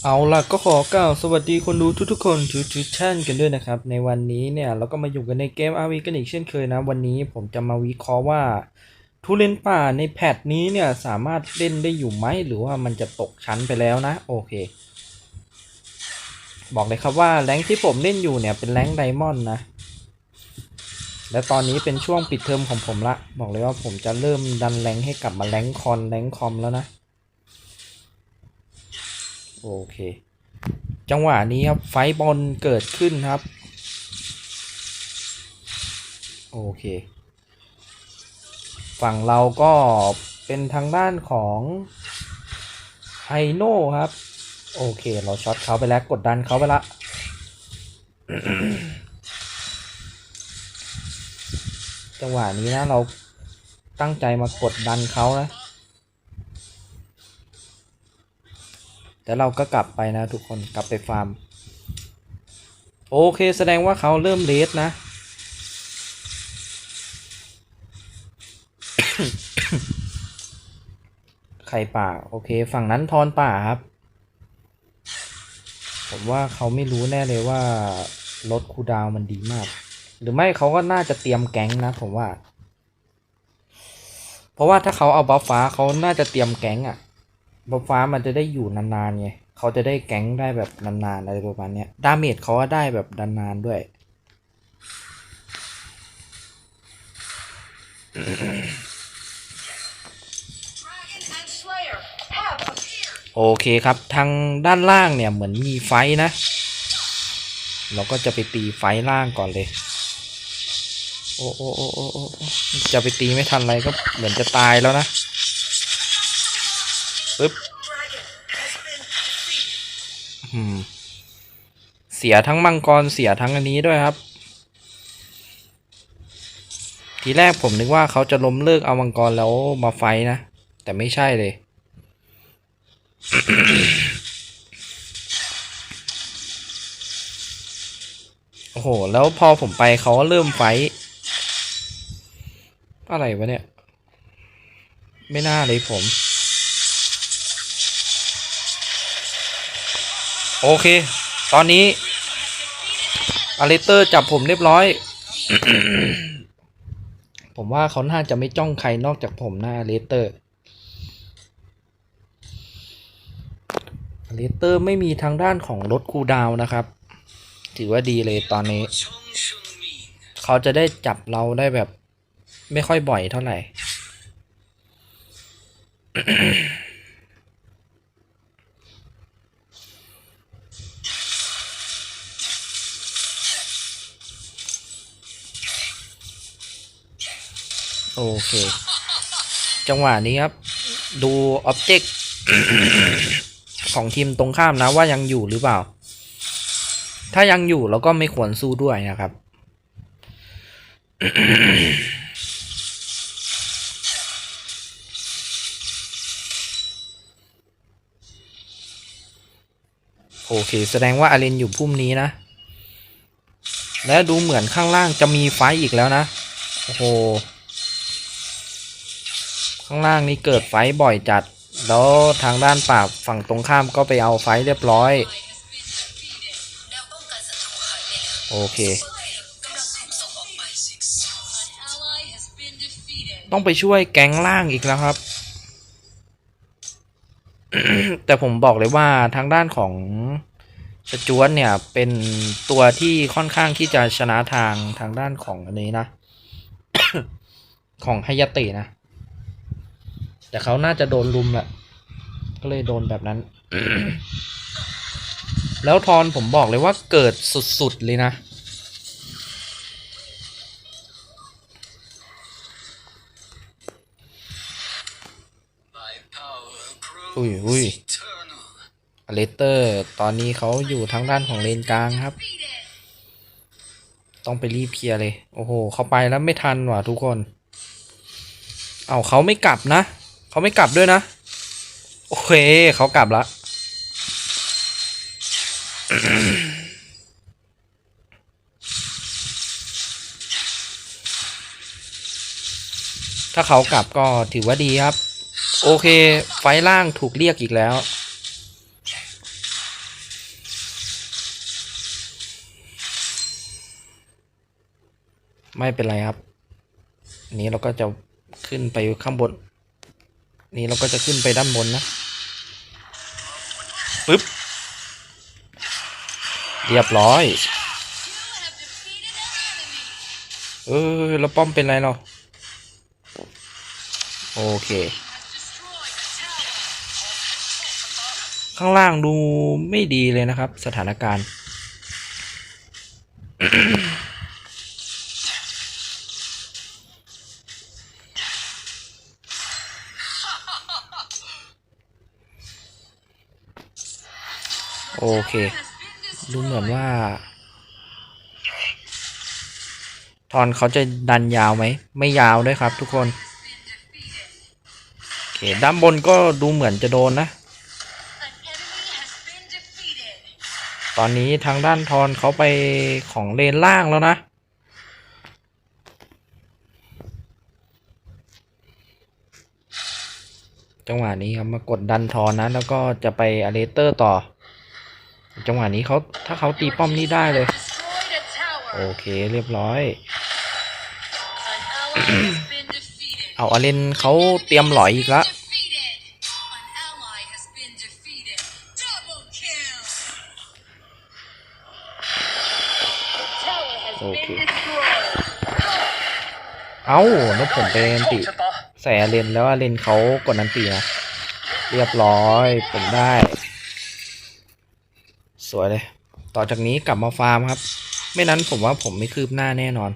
เอาล่ะก็ขอกล่าวสวัสดีคนดูทุกๆคนทุกๆท่านกันด้วยนะครับ ในวันนี้เนี่ยเราก็มาอยู่กันในเกม RV กันอีกเช่นเคยนะ วันนี้ผมจะมาวิเคราะห์ว่า ทุเรียนป่าในแพทนี้เนี่ยสามารถเล่นได้อยู่ไหม หรือว่ามันจะตกชั้นไปแล้วนะ โอเค บอกเลยครับว่าแรงที่ผมเล่นอยู่เนี่ยเป็นแรงไดมอนด์นะ และตอนนี้เป็นช่วงปิดเทอมของผมละ บอกเลยว่าผมจะเริ่มดันแรงให้กลับมาแรงคอนแรงคอมแล้วนะ โอเค จังหวะนี้ครับไฟบอลเกิดขึ้นครับ โอเค ฝั่งเราก็เป็นทางด้านของไฮโน่ครับ โอเค เราช็อตเขาไปแล้วกดดันเขาไปละจังหวะนี้นะเราตั้งใจมากดดันเขานะ แต่เราก็กลับไปนะทุกคนกลับไปฟาร์ม โอเคแสดงว่าเขาเริ่มเลสนะ ไข่ป่า โอเค ฝั่งนั้นทอนป่าครับ ผมว่าเขาไม่รู้แน่เลยว่า รถคูดาวมันดีมาก หรือไม่เขาก็น่าจะเตรียมแก๊งนะ ผมว่า เพราะว่าถ้าเขาเอาบัฟฟ้าเขาน่าจะเตรียมแก๊งอะ บัฟฟ้ามันจะได้อยู่นานๆไงเขาจะได้แก๊งได้แบบนานๆอะไรประมาณเนี้ยดาเมจเขาก็ได้แบบนานๆด้วย โอเคครับทางด้านล่างเนี่ยเหมือนมีไฟนะ เราก็จะไปตีไฟล่างก่อนเลย โอ้โอ้โอ้โอ้จะไปตีไม่ทันไรก็เหมือนจะตายแล้วนะ ปึ๊บเสียทั้งมังกรเสียทั้งอันนี้ด้วยครับ ทีแรกผมนึกว่าเขาจะล้มเลิกเอามังกรแล้วมาไฟนะ แต่ไม่ใช่เลย โอ้โห แล้วพอผมไปเขาก็เริ่มไฟ อะไรวะเนี่ย ไม่น่าเลยผม โอเค ตอนนี้อเลสเตอร์จับผมเรียบร้อย ผมว่าเขาน่าจะไม่จ้องใครนอกจากผมนะอเลสเตอร์อเลสเตอร์ไม่มีทางด้านของรถคูดาวนะครับ ถือว่าดีเลยตอนนี้ เขาจะได้จับเราได้แบบ ไม่ค่อยบ่อยเท่าไหร่ โอเค จังหวะนี้ครับ ดูอ็อบเจกต์ของทีมตรงข้ามนะว่ายังอยู่หรือเปล่า ถ้ายังอยู่เราก็ไม่ควรสู้ด้วยนะครับ โอเค แสดงว่าอาเรนอยู่พุ่มนี้นะ และดูเหมือนข้างล่างจะมีไฟอีกแล้วนะ โอ้โห ข้างล่างนี่เกิดไฟบ่อยจัด แล้วทางด้านป่าบฝั่งตรงข้ามก็ไปเอาไฟเรียบร้อย โอเค ต้องไปช่วยแก๊งล่างอีกแล้วครับ แต่ผมบอกเลยว่าทางด้านของสจวตเนี่ยเป็นตัวที่ค่อนข้างที่จะชนะทางทางด้านของอันนี้นะ ของไฮยาตะนะ แต่เขาน่าจะโดนลุมแหละก็เลยโดนแบบนั้น แล้วทอนผมบอกเลยว่าเกิดสุด ๆ เลยนะ อุ้ยอุ้ยอเลสเตอร์ ตอนนี้เขาอยู่ทางด้านของเลนกลางครับ ต้องไปรีบเคลียร์เลย โอ้โห เขาไปแล้วไม่ทันว่ะทุกคน เอาเขาไม่กลับนะ เขาไม่กลับด้วยนะ โอเคเขากลับละถ้าเขากลับก็ถือว่าดีครับ โอเค ไฟล่างถูกเรียกอีกแล้ว ไม่เป็นไรครับ นี้เราก็จะขึ้นไปข้างบน นี่เราก็จะขึ้นไปด้านบนนะปึ๊บ เรียบร้อย You have defeated an enemy. เออแล้วป้อมเป็นไรเราโอเค Has destroyed a tower. ข้างล่างดูไม่ดีเลยนะครับ สถานการณ์ เคดูเหมือนว่า ทอนเขาจะดันยาวไหม ไม่ยาวด้วยครับทุกคน โอเค ด้านบนก็ดูเหมือนจะโดนนะ ตอนนี้ทางด้านทอนเขาไปของเลนล่างแล้วนะจังหวะนี้ครับมากดดันทอนนะ แล้วก็จะไปอเลเตอร์ต่อ จังหวะนี้เขาถ้าเขาตีป้อมนี่ได้เลย Destroyed a tower. โอเคเรียบร้อย An ally has been defeated. เอาอเลนเขาเตรียมหลอยอีกละ Defeated. An ally has been defeated. Double kill. Tower has Okay. been destroyed. เอ้าแล้วผมไปอันติใส่อเลนแล้วอเลนเขากดอันตินะเรียบร้อย ผมได้ สวยเลย ต่อจากนี้กลับมาฟาร์มครับ ไม่นั้นผมว่าผมไม่คืบหน้าแน่นอน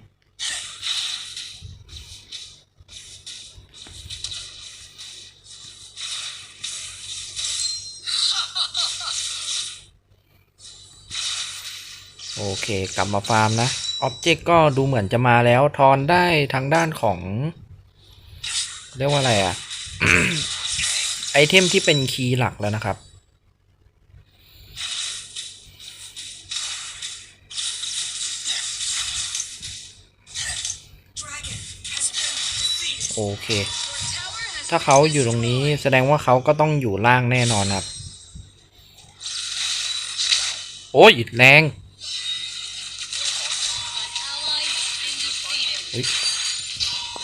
โอเคกลับมาฟาร์มนะอ็อบเจกต์ก็ดูเหมือนจะมาแล้ว ทอนได้ทางด้านของ เรียกว่าอะไรอะไอเทมที่เป็นคีย์หลักแล้วนะครับ เค ถ้าเขาอยู่ตรงนี้แสดงว่าเขาก็ต้องอยู่ล่างแน่นอนครับ โอ้ยแรง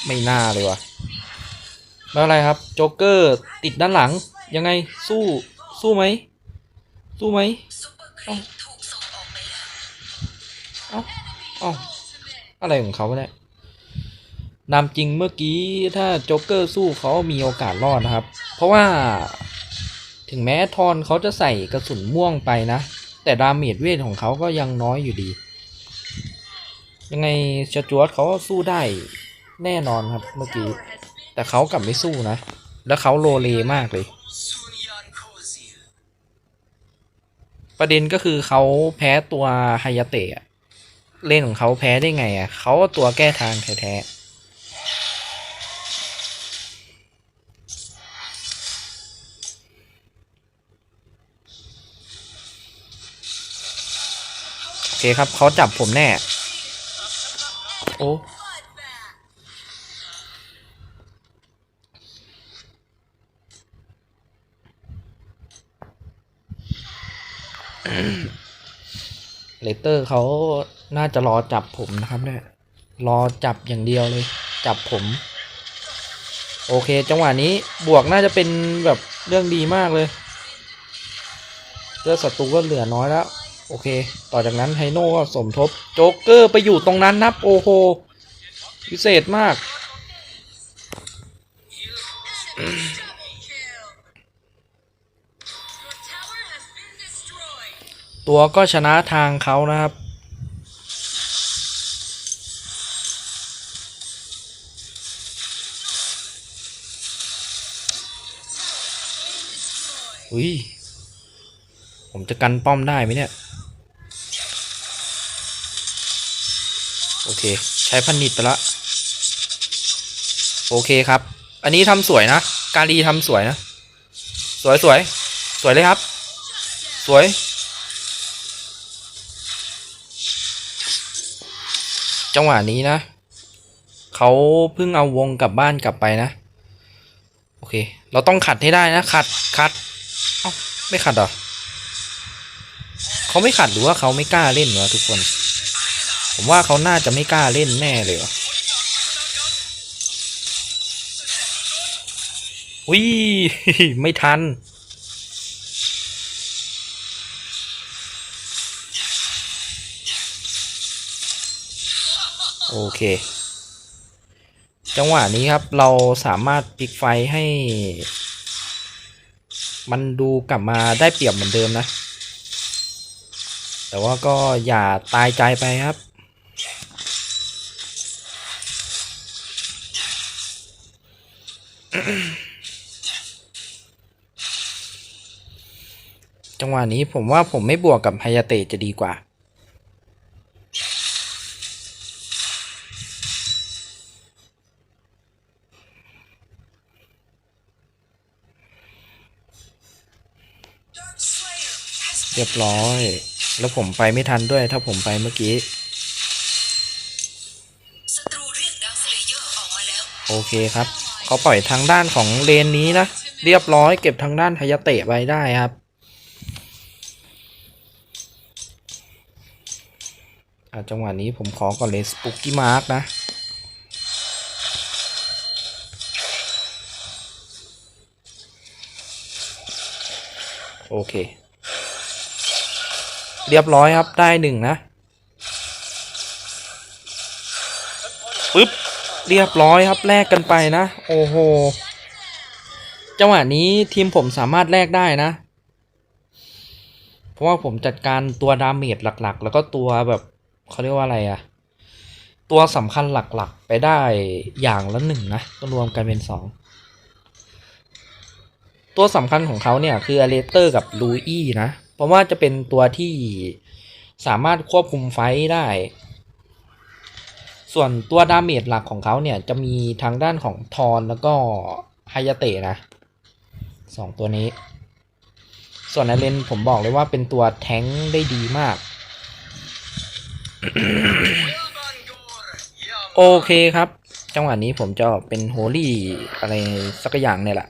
ไม่น่าเลยวะไม่เป็นไรครับ โจ๊กเกอร์ติดด้านหลัง ยังไงสู้สู้ไหม สู้ไหมอ้าเอ้าเอ้าอะไรของเขาเนี่ย นามจริงเมื่อกี้ถ้าโจ๊กเกอร์สู้เขามีโอกาสรอดนะครับ เพราะว่าถึงแม้ทอนเขาจะใส่กระสุนม่วงไปนะ แต่ดาเมจเวทของเขาก็ยังน้อยอยู่ดี ยังไงชจวตเขาก็สู้ได้แน่นอนครับเมื่อกี้ แต่เขากลับไม่สู้นะ แล้วเขาโลเลมากเลย ประเด็นก็คือเขาแพ้ตัวไฮยาเตะอะเล่นของเขาแพ้ได้ไงอะเขาตัวแก้ทางแท้ๆ เคครับเขาจับผมแน่ โอ้เลเตอร์เขาน่าจะรอจับผมนะครับเนี่ยรอจับอย่างเดียวเลย จับผม โอเค จังหวะนี้บวกน่าจะเป็นแบบเรื่องดีมากเลยเลือดศัตรูก็เหลือน้อยแล้ว โอเค ต่อจากนั้นไฮโน่ก็สมทบโจ๊กเกอร์ไปอยู่ตรงนั้นนับโอโหพิเศษมาก ตัวก็ชนะทางเขานะครับอุ้ย ผมจะกันป้อมได้ไหมเนี่ย โอเค ใช้พันนิดไปละโอเคครับ อันนี้ทำสวยนะ การีทำสวยนะ สวยสวย สวยเลยครับ สวย จังหวะนี้นะ เขาเพิ่งเอาวงกลับบ้านกลับไปนะ โอเค เราต้องขัดให้ได้นะ ขัดขัด เอ้า ไม่ขัดหรอ เขาไม่ขัดหรือว่าเขาไม่กล้าเล่นวะทุกคน ผมว่าเขาน่าจะไม่กล้าเล่นแน่เลยว่ะวิไม่ทัน โอเค จังหวะนี้ครับเราสามารถพลิกไฟให้ มันดูกลับมาได้เปรียบเหมือนเดิมนะ แต่ว่าก็อย่าตายใจไปครับ จังหวะนี้ผมว่าผมไม่บวกกับไฮยาเตะจะดีกว่า เรียบร้อย แล้วผมไปไม่ทันด้วยถ้าผมไปเมื่อกี้ศัตรูเรียกดาวสเลเยอร์ออกมาแล้วโอเคครับ เขาปล่อยทางด้านของเลนนี้นะ เรียบร้อยเก็บทางด้านไฮยาเตะไว้ได้ครับ จังหวะนี้ผมขอก่อนเลยสปุกกี้มาร์กนะโอเค เรียบร้อยครับได้หนึ่งนะ ปึ๊บ เรียบร้อยครับแลกกันไปนะ โอ้โหจังหวะนี้ทีมผมสามารถแลกได้นะ เพราะว่าผมจัดการตัวดาเมจหลักๆ แล้วก็ตัวแบบเขาเรียกว่าอะไรอะตัวสำคัญหลักๆ ไปได้อย่างละหนึ่งนะก็รวมกันเป็นสองตัวสำคัญของเขาเนี่ยคืออเลเตอร์กับลูอี้นะ เพราะว่าจะเป็นตัวที่สามารถควบคุมไฟได้ ส่วนตัวดาเมจหลักของเขาเนี่ยจะมีทางด้านของทอนแล้วก็ไฮยาเตะนะสองตัวนี้ ส่วนอเลนผมบอกเลยว่าเป็นตัวแท้งได้ดีมาก โอเคครับ จังหวะนี้ผมจะเป็นโฮลี่อะไรสักอย่างเนี่ยแหละ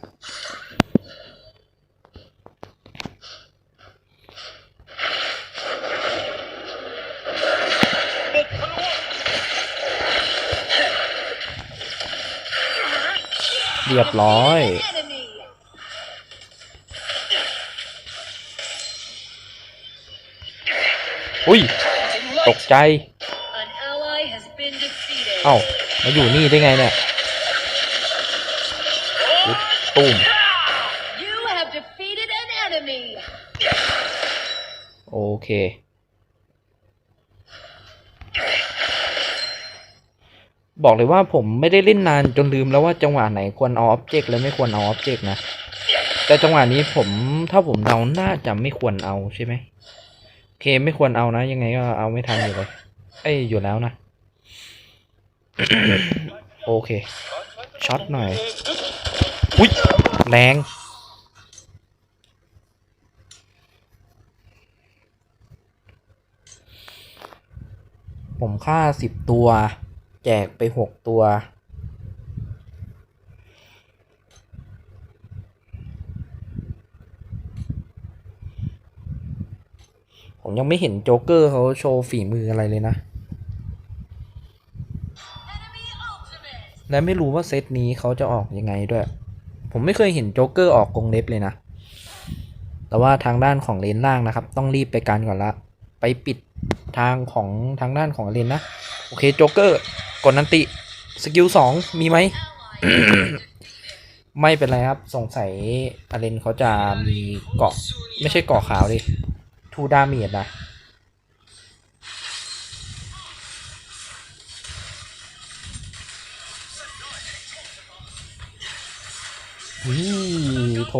เรียบร้อย enemy อุ้ย ตกใจ an ally has been defeated เอ้า มาอยู่นี่ได้ไงเนี่ยอุ๊ยตุ้ม you have defeated an enemy โอเค บอกเลยว่าผมไม่ได้เล่นนานจนลืมแล้วว่าจังหวะไหนควรเอาอ็อบเจกต์และไม่ควรเอาอ็อบเจกต์นะ แต่จังหวะนี้ผมถ้าผมเดาน่าจะไม่ควรเอาใช่ไหมโอเคไม่ควรเอานะ ยังไงก็เอาไม่ทันอยู่เลย เอ้ยอยู่แล้วนะ โอเคช็อตหน่อย อุ้ยแรงผมฆ่าสิบตัว แจกไปหกตัว ผมยังไม่เห็นโจ๊กเกอร์เขาโชว์ฝีมืออะไรเลยนะ และไม่รู้ว่าเซตนี้เขาจะออกยังไงด้วย ผมไม่เคยเห็นโจ๊กเกอร์ออกกงเล็บเลยนะ แต่ว่าทางด้านของเลนล่างนะครับ ต้องรีบไปกันก่อนละ ไปปิดทางของทางด้านของเลนนะ โอเคโจ๊กเกอร์ กดนันติ สกิลสองมีไหม ไม่เป็นไรครับ สงสัยอาเลนเขาจะมีเกาะ ไม่ใช่เกาะขาวดิ ทูดาเมจนะ วิโท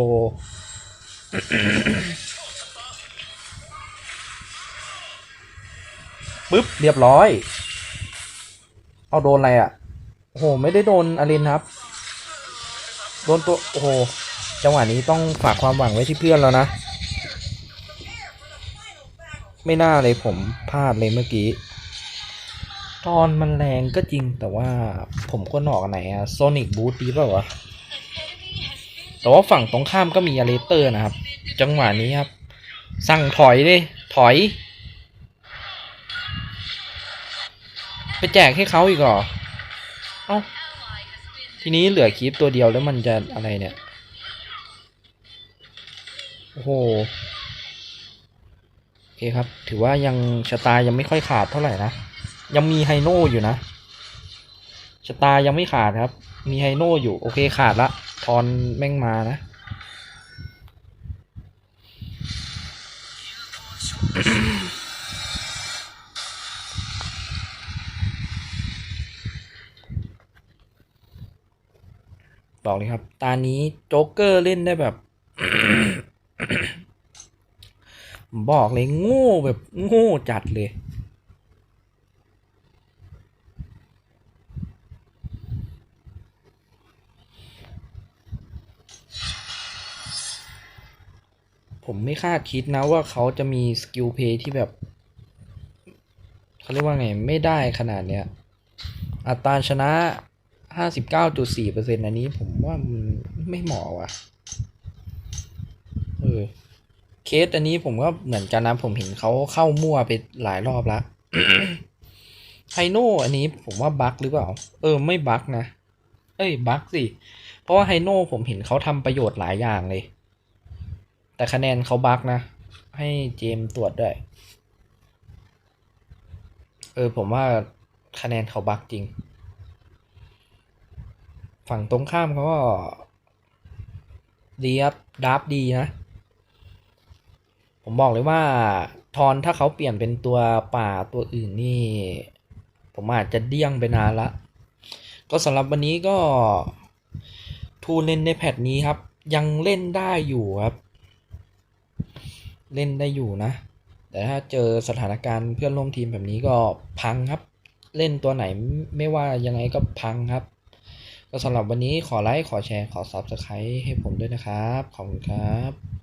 ปึ๊บ เรียบร้อย เอาโดนอะไรอะโอ้โห ไม่ได้โดนอลินครับ โดนตัว โอ้โห จังหวะนี้ต้องฝากความหวังไว้ที่เพื่อนแล้วนะ ไม่น่าเลยผมพลาดเลยเมื่อกี้ ตอนมันแรงก็จริงแต่ว่าผมควรออกไหนอะโซนิกบูทดีเปล่าวะ แต่ว่าฝั่งตรงข้ามก็มีอเลเตอร์นะครับ จังหวะนี้ครับ สั่งถอยเลยถอย ไปแจกให้เขาอีกเหรอ เอ้า ทีนี้เหลือคลิปตัวเดียวแล้วมันจะอะไรเนี่ย โอ้โห โอเคครับ ถือว่ายังชะตายังไม่ค่อยขาดเท่าไหร่นะ ยังมีไฮโน่อยู่นะชะตายังไม่ขาดครับ มีไฮโน่อยู่ โอเคขาดละ ทอนแม่งมานะ บอกเลยครับตานี้โจ๊กเกอร์เล่นได้แบบบอกเลยโง่แบบโง่จัดเลยผมไม่คาดคิดนะว่าเขาจะมีสกิลเพย์ที่แบบ เขาเรียกว่าไง ไม่ได้ขนาดเนี้ย อัตราชนะ 59.4%อันนี้ผมว่ามันไม่เหมาะว่ะ เออ เคสอันนี้ผมก็เหมือนกันนะ ผมเห็นเขาเข้ามั่วไปหลายรอบแล้วไฮโน่อันนี้ผมว่าบั๊กหรือเปล่า เออ ไม่บั๊กนะ เอ้ยบั๊กสิ เพราะว่าไฮโน่ผมเห็นเขาทำประโยชน์หลายอย่างเลย แต่คะแนนเขาบั๊กนะ ให้เจมตรวจด้วย เออ ผมว่าคะแนนเขาบั๊กจริง ฝั่งตรงข้ามเขาก็ดีครับดับดีนะ ผมบอกเลยว่าทอนถ้าเขาเปลี่ยนเป็นตัวป่าตัวอื่นนี่ ผมอาจจะเดี้ยงไปนานละ ก็สำหรับวันนี้ก็ทูเล่นในแพทนี้ครับ ยังเล่นได้อยู่ครับ เล่นได้อยู่นะ แต่ถ้าเจอสถานการณ์เพื่อนร่วมทีมแบบนี้ก็พังครับ เล่นตัวไหนไม่ว่ายังไงก็พังครับ ก็สำหรับวันนี้ขอไลค์ ขอแชร์ ขอ Subscribe ให้ผมด้วยนะครับ ขอบคุณครับ